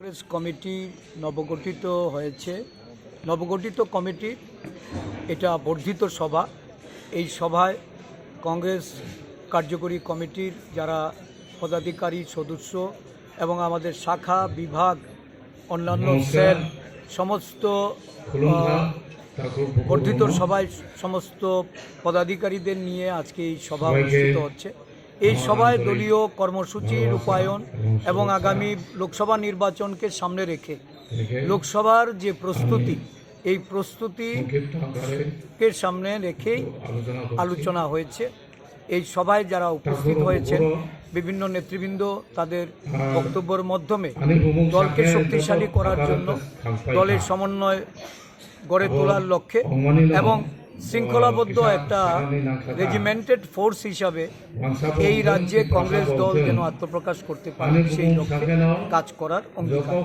Congress committee নবগঠিত হয়েছে। নবগঠিত কমিটি এটা বর্ধিত সভা। এই সভায় কংগ্রেস কার্যকরী কমিটির যারা পদাধিকারী সদস্য এবং আমাদের শাখা বিভাগ অন্যান্য সেল সমস্ত বর্ধিত সভায় সমস্ত পদাধিকারীদের নিয়ে আজকে এই সভা অনুষ্ঠিত হচ্ছে। এই সভায় দলীয় কর্মসূচি রূপায়ণ এবং আগামী লোকসভা নির্বাচনকে সামনে রেখে লোকসভার যে প্রস্তুতি, এই প্রস্তুতিকে সামনে রেখেই আলোচনা হয়েছে। এই সভায় যারা উপস্থিত হয়েছেন, বিভিন্ন নেতৃবৃন্দ তাদের বক্তব্যের মাধ্যমে দলকে শক্তিশালী করার জন্য দলের সমন্বয় গড়ে তোলার লক্ষ্যে এবং শৃঙ্খলাবদ্ধ একটা রেজিমেন্টেড ফোর্স হিসাবে এই রাজ্যে কংগ্রেস দল যেন আত্মপ্রকাশ করতে পারে সেই লক্ষ্যে কাজ করার অঙ্গীকার।